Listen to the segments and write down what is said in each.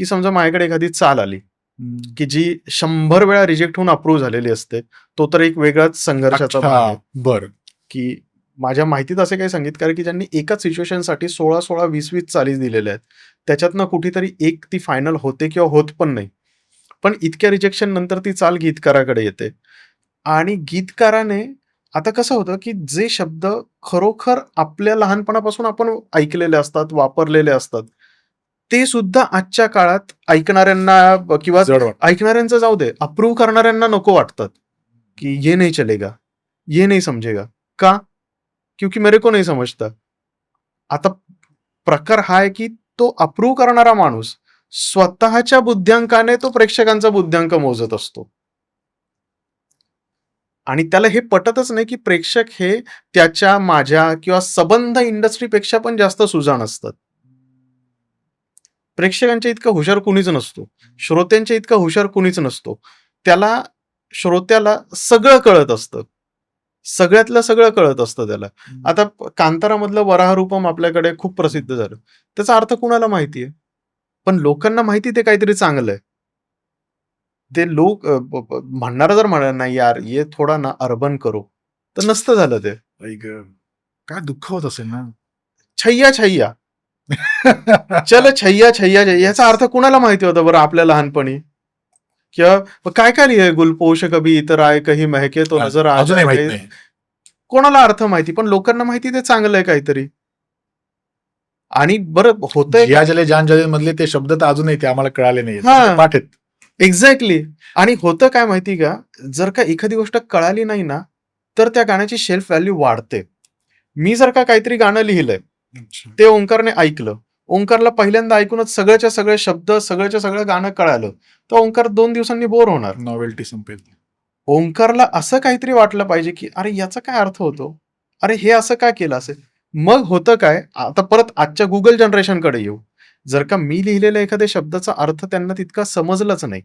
की समजा माझ्याकडे एखादी चाल आली. की जी शंभर वेळा रिजेक्ट होऊन अप्रूव्ह झालेली असते तो तर एक वेगळाच संघर्षाचा बर. की माझ्या माहितीत असे काही संगीतकार की ज्यांनी एकाच सिच्युएशनसाठी सोळा सोळा वीस वीस चालीच दिलेल्या आहेत. त्याच्यातनं कुठेतरी एक ती फायनल होते किंवा होत पण नाही. पण इतक्या रिजेक्शन नंतर ती चाल गीतकाराकडे येते. आणि गीतकाराने आता कसं होतं की जे शब्द खरोखर आपल्या लहानपणापासून आपण ऐकलेले असतात वापरलेले असतात ते सुद्धा आजच्या काळात ऐकणाऱ्यांना किंवा ऐकणाऱ्यांचं जाऊ दे अप्रूव्ह करणाऱ्यांना नको वाटतात की ये नहीं चलेगा ये नहीं समजेगा. का? क्योंकि मेरे को नहीं समजता. आता प्रकार हा आहे की तो अप्रूव्ह करणारा माणूस स्वतःच्या बुद्ध्यांकाने तो प्रेक्षकांचा बुद्ध्यांक मोजत असतो. आणि त्याला हे पटतच नाही की प्रेक्षक हे त्याच्या माझ्या किंवा सबंध इंडस्ट्रीपेक्षा पण जास्त सुजाण असतात. प्रेक्षकांच्या इतका हुशार कुणीच नसतो. श्रोत्यांच्या इतका हुशार कुणीच नसतो. त्याला श्रोत्याला सगळं कळत असतं. सगळ्यातलं सगळं कळत असतं त्याला. आता कांतारामधलं वराह रूपम आपल्याकडे खूप प्रसिद्ध झालं. त्याचा अर्थ कुणाला माहितीये? पण लोकांना माहिती ते काहीतरी चांगलं आहे ते लोक म्हणणारा जर म्हणा नाही यार ये थोडा ना अर्बन करो. तर नसतं झालं ते. ऐक, काय दुःख होत असेल ना? छैया छैया. चल छैया छैया छैया. याचा अर्थ कुणाला माहिती होता बरं आपल्या लहानपणी? किंवा काय काय लिहिलंय? गुलपोश कभी इतर आय कही महके तो नजर कोणाला अर्थ माहिती? पण लोकांना माहिती ते चांगलं आहे काहीतरी. आणि बरं होतंय जिया जले जान जले मधले ते शब्द तर अजूनही ते आम्हाला कळाले नाही. पाठ आहेत एक्झॅक्टली आणि होतं काय माहिती का? जर का एखादी गोष्ट कळाली नाही ना तर त्या गाण्याची शेल्फ व्हॅल्यू वाढते. मी जर का काहीतरी गाणं लिहिलंय ते ओंकारने ऐकलं. ओंकारला पहिल्यांदा ऐकूनच सगळ्याच्या सगळे शब्द सगळ्याच्या सगळं गाणं कळालं. तर ओंकार दोन दिवसांनी बोर होणार. नॉवेल्टी संपेल. ओंकारला असं काहीतरी वाटलं पाहिजे की अरे याचा काय अर्थ होतो? अरे हे असं काय केलं असेल? मग होतं काय आता परत आजच्या गुगल जनरेशनकडे येऊ. जर का मी लिहिलेल्या एखाद्या शब्दाचा अर्थ त्यांना तितका समजलाच नाही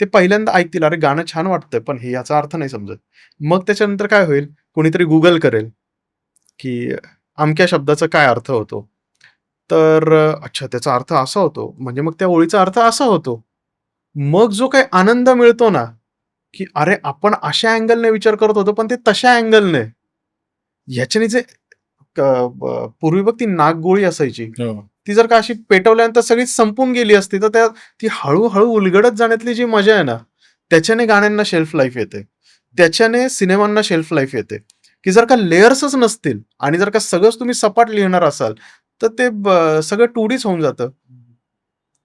ते पहिल्यांदा ऐकतील अरे गाणं छान वाटतंय पण हे याचा अर्थ नाही समजत. मग त्याच्यानंतर काय होईल? कोणीतरी गुगल करेल की अमक्या शब्दाचा काय अर्थ होतो? तर अच्छा त्याचा अर्थ असा होतो. म्हणजे मग त्या ओळीचा अर्थ असा होतो. मग जो काही आनंद मिळतो ना की अरे आपण अशा अँगलने विचार करत होतो पण ते तशा अँगलने. ह्याच्याने जे पूर्वी बघ ती नागगोळी असायची. हो. ती जर का अशी पेटवल्यानंतर सगळी संपून गेली असती तर त्या ती हळूहळू उलगडत जाण्यातली जी मजा आहे ना त्याच्याने गाण्यांना शेल्फ लाईफ येते. त्याच्याने सिनेमांना शेल्फ लाईफ येते. की जर का लेयर्सच नसतील आणि जर का सगळंच तुम्ही सपाट लिहिणार असाल तर ते सगळं टू डीच होऊन जातं.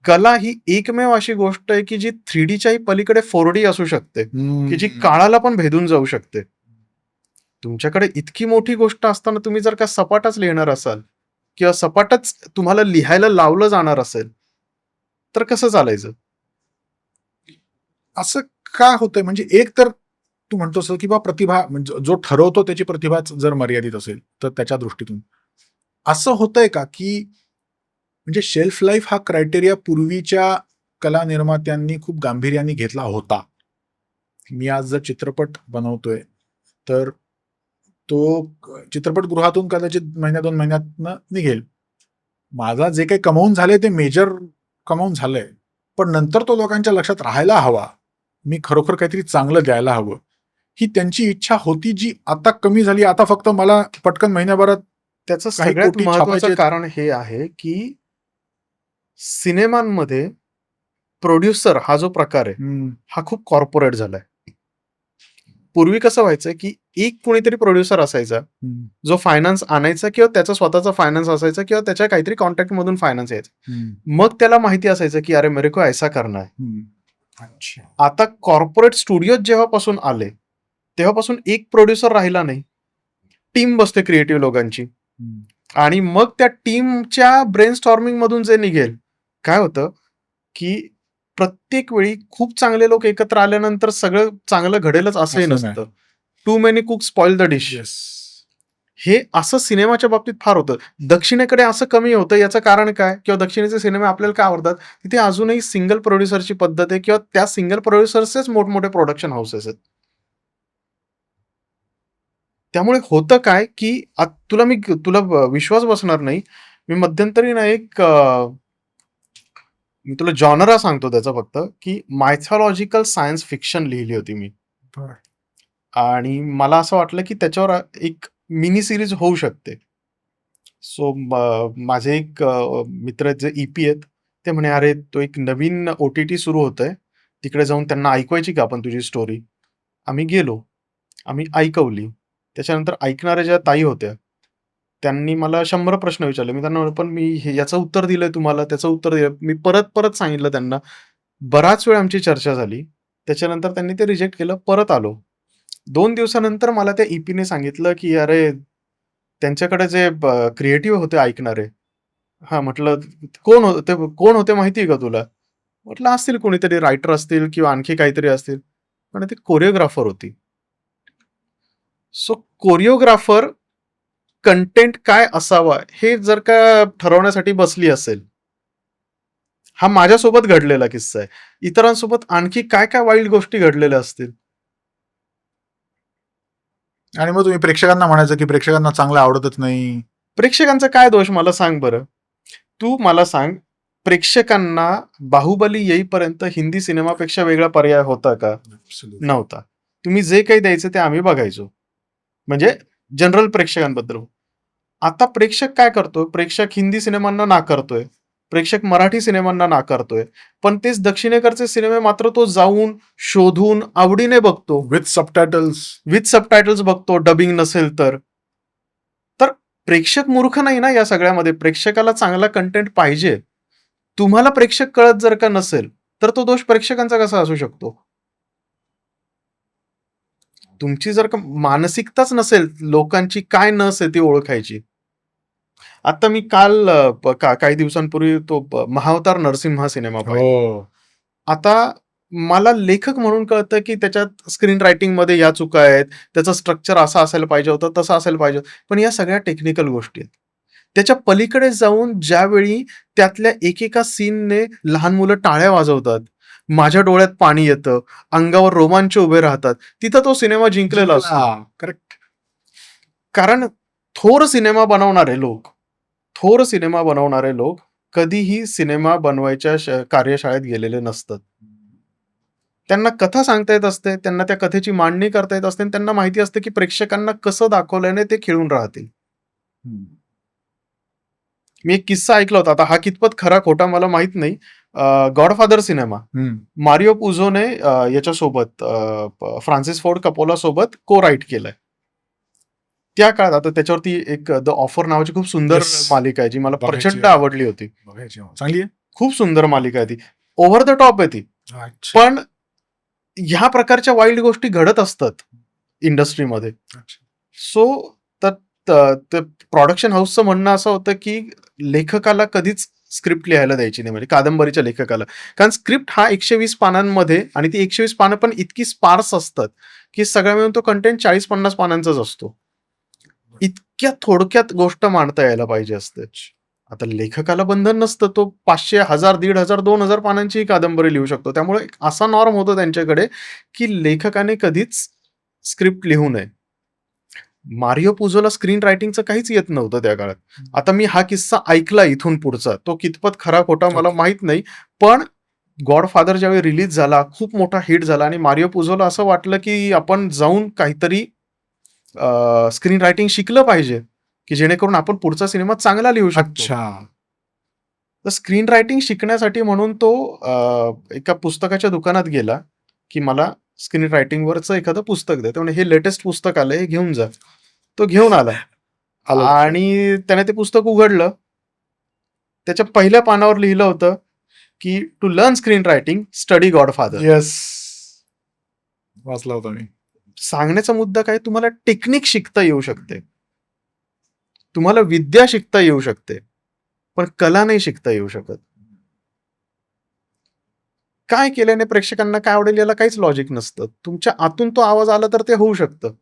कला ही एकमेव अशी गोष्ट आहे की जी थ्री डीच्याही पलीकडे फोर डी असू शकते की जी काळाला पण भेदून जाऊ शकते. तुमच्याकडे इतकी मोठी गोष्ट असताना तुम्ही जर का सपाटच लिहिणार असाल किंवा सपाटच तुम्हाला लिहायला लावलं जाणार असेल तर कसं चालायचं? असं का होतंय? म्हणजे एक तर तू म्हणतोस की बा प्रतिभा म्हणजे जो ठरवतो त्याची प्रतिभाच जर मर्यादित असेल तर त्याच्या दृष्टीतून. असं होतंय का की म्हणजे शेल्फ लाईफ हा क्रायटेरिया पूर्वीच्या कला निर्मात्यांनी खूप गांभीर्याने घेतला होता. मी आज जर चित्रपट बनवतोय तर तो चित्रपटगृहातून कदाचित महिन्या दोन महिन्यातनं निघेल. माझा जे काही कमावून झालंय ते मेजर कमावून झालंय. पण नंतर तो लोकांच्या लक्षात राहायला हवा. मी खरोखर काहीतरी चांगलं द्यायला हवं. ही त्यांची इच्छा होती जी आता कमी झाली. आता फक्त मला पटकन महिन्याभरात त्याचं सगळ्यात महत्वाचं कारण हे आहे की सिनेमांमध्ये प्रोड्युसर हा जो प्रकार आहे हा खूप कॉर्पोरेट झालाय. पूर्वी कसं व्हायचं की एक कोणीतरी प्रोड्युसर असायचा जो फायनान्स आणायचा किंवा त्याचा स्वतःचा फायनान्स असायचा किंवा त्याच्या काहीतरी कॉन्टॅक्ट मधून फायनान्स यायचा. मग त्याला माहिती असायचं की अरे मेरे को ऐसा अच्छा. आता कॉर्पोरेट स्टुडिओ जेव्हापासून आले तेव्हापासून एक प्रोड्युसर राहिला नाही. टीम बसते क्रिएटिव्ह लोकांची. आणि मग त्या टीमच्या ब्रेन स्टॉर्मिंग मधून जे निघेल काय होतं की प्रत्येक वेळी खूप चांगले लोक एकत्र आल्यानंतर सगळं चांगलं घडेलच असंही. नसतं. Too many cook spoil the dish yes हे असं सिनेमाच्या बाबतीत फार होतं. दक्षिणेकडे असं कमी होतं याचं कारण काय? किंवा दक्षिणेचे सिनेमे आपल्याला काय आवडतात? तिथे अजूनही सिंगल प्रोड्युसरची पद्धत आहे किंवा त्या सिंगल प्रोड्युसर्सचेच मोठमोठे प्रोडक्शन हाऊसेस आहेत. त्यामुळे होतं काय की तुला मी तुला विश्वास बसणार नाही. मी मध्यंतरी ना एक मी तुला जॉनरा सांगतो त्याचा फक्त की मायथॉलॉजिकल सायन्स फिक्शन लिहिली होती मी. आणि मला असं वाटलं की त्याच्यावर एक मिनी सिरीज होऊ शकते. सो माझे एक मित्र जे ईपी आहेत ते म्हणे अरे तो एक नवीन ओ टी टी सुरू होतंय. तिकडे जाऊन त्यांना ऐकवायची का आपण तुझी स्टोरी आम्ही गेलो. आम्ही ऐकवली. त्याच्यानंतर ऐकणाऱ्या ज्या ताई होत्या त्यांनी मला शंभर प्रश्न विचारले. मी त्यांना पण मी हे याचं उत्तर दिलंय तुम्हाला त्याचं उत्तर दिलं मी परत परत सांगितलं त्यांना. बराच वेळ आमची चर्चा झाली. त्याच्यानंतर त्यांनी ते रिजेक्ट केलं परत आलो. दोन दिवसानंतर मला त्या ईपीने सांगितलं की अरे त्यांच्याकडे जे क्रिएटिव्ह होते ऐकणारे. हा म्हटलं कोण होते कोण होते माहिती आहे का तुला? म्हटलं असतील कोणीतरी रायटर असतील किंवा आणखी काहीतरी असतील. पण ते कोरिओग्राफर होती. सो कोरिओग्राफर कंटेंट काय असावा हे जर का ठरवण्यासाठी बसली असेल हा माझ्यासोबत घडलेला किस्सा आहे. इतरांसोबत आणखी काय काय वाईल्ड गोष्टी घडलेल्या असतील? आणि मग तुम्ही प्रेक्षकांना म्हणायचं की प्रेक्षकांना चांगलं आवडतच नाही. प्रेक्षकांचा काय दोष? मला सांग बरं. तू मला सांग प्रेक्षकांना बाहुबली येईपर्यंत हिंदी सिनेमापेक्षा वेगळा पर्याय होता का? नव्हता. तुम्ही जे काही द्यायचं ते आम्ही बघायचो. म्हणजे जनरल प्रेक्षकांबद्दल. आता प्रेक्षक काय करतोय? प्रेक्षक हिंदी सिनेमांना नाकारतोय. प्रेक्षक मराठी सिनेमांना नाकारतोय. पण तेच दक्षिणेकडचे सिनेमे मात्र तो जाऊन शोधून आवडीने बघतो. विथ सबटायटल्स विथ सबटायटल्स बघतो डबिंग नसेल तर. तर प्रेक्षक मूर्ख नाही ना या सगळ्यामध्ये? प्रेक्षकाला चांगला कंटेंट पाहिजे. तुम्हाला प्रेक्षक कळत जर का नसेल तर तो दोष प्रेक्षकांचा कसा असू शकतो? तुमची जर का मानसिकताच नसेल लोकांची काय नस आहे ती ओळखायची. आता मी काल का- काही दिवसांपूर्वी तो महावतार नरसिंहा सिनेमा पाहिला. हो. आता मला लेखक म्हणून कळतं की त्याच्यात स्क्रीन रायटिंगमध्ये या चुका आहेत त्याचं स्ट्रक्चर असं असायला पाहिजे होतं तसं असायला पाहिजे होतं. पण या सगळ्या टेक्निकल गोष्टी आहेत. त्याच्या पलीकडे जाऊन ज्यावेळी त्यातल्या एकेका सीनने लहान मुलं टाळ्या वाजवतात माझ्या डोळ्यात पाणी येतं अंगावर रोमांच उभे राहतात तिथं तो सिनेमा जिंकलेला असतो. करेक्ट कारण थोर सिनेमा बनवणारे लोक थोर सिनेमा बनवणारे लोक कधीही सिनेमा बनवायच्या कार्यशाळेत गेलेले नसतात. त्यांना कथा सांगता येत असते त्यांना त्या कथेची मांडणी करता येत असते आणि त्यांना माहिती असते की प्रेक्षकांना कसं दाखवल्याने ते खेळून राहतील. मी एक किस्सा ऐकला होता आता हा कितपत खरा खोटा मला माहीत नाही गॉडफादर सिनेमा मारिओ पुझोने याच्यासोबत फ्रान्सिस फोर्ड कपोला सोबत को राईट केलाय. त्या काळात आता त्याच्यावरती एक द ऑफर नावाची खूप सुंदर. मालिका आहे जी मला प्रचंड. आवडली होती. चांगली आहे? खूप सुंदर मालिका आहे ती. ओव्हर द टॉप आहे ती. पण ह्या प्रकारच्या वाईल्ड गोष्टी घडत असतात इंडस्ट्रीमध्ये. सो तर प्रोडक्शन हाऊसचं म्हणणं असं होतं की लेखकाला कधीच स्क्रिप्ट लिहायला द्यायची नाही म्हणजे कादंबरीच्या लेखकाला. कारण स्क्रिप्ट हा एकशे वीस पानांमध्ये आणि ती एकशे वीस पानं पण इतकी स्पार्स असतात की सगळ्या मिळून तो कंटेंट चाळीस पन्नास पानांचाच असतो. इतक्या थोडक्यात गोष्ट मांडता यायला पाहिजे असते आता लेखकाला बंधन नसतं तो पाचशे हजार दीड हजार दोन हजार पानांची कादंबरी लिहू शकतो. त्यामुळे असा नॉर्म होतो त्यांच्याकडे की लेखकाने कधीच स्क्रिप्ट लिहू नये. मारिओ पुझोला स्क्रीन रायटिंगचं काहीच येत नव्हतं त्या काळात. आता मी हा किस्सा ऐकला इथून पुढचा. तो कितपत खरा खोटा मला. माहीत नाही पण गॉडफादर ज्यावेळी रिलीज झाला खूप मोठा हिट झाला आणि मारिओ पुझोला असं वाटलं की आपण जाऊन काहीतरी स्क्रीन रायटिंग शिकलं पाहिजे की जेणेकरून आपण पुढचा सिनेमा चांगला लिहू शकतो. तर स्क्रीन रायटिंग शिकण्यासाठी म्हणून तो एका पुस्तकाच्या दुकानात गेला की मला स्क्रीन रायटिंगवरचं एखादं पुस्तक दे. ते म्हणे हे लेटेस्ट पुस्तक आलंय हे घेऊन जा. तो घेऊन आला. आलं. आणि त्याने ते पुस्तक उघडलं. त्याच्या पहिल्या पानावर लिहिलं होतं की to learn screen writing study Godfather yes वाचला होता मी. सांगण्याचा मुद्दा काय? तुम्हाला टेक्निक शिकता येऊ शकते. तुम्हाला विद्या शिकता येऊ शकते. पण कला नाही शिकता येऊ शकत. काय केल्याने प्रेक्षकांना काय आवडेल याला काहीच लॉजिक नसतं. तुमच्या आतून तो आवाज आला तर ते होऊ शकतं.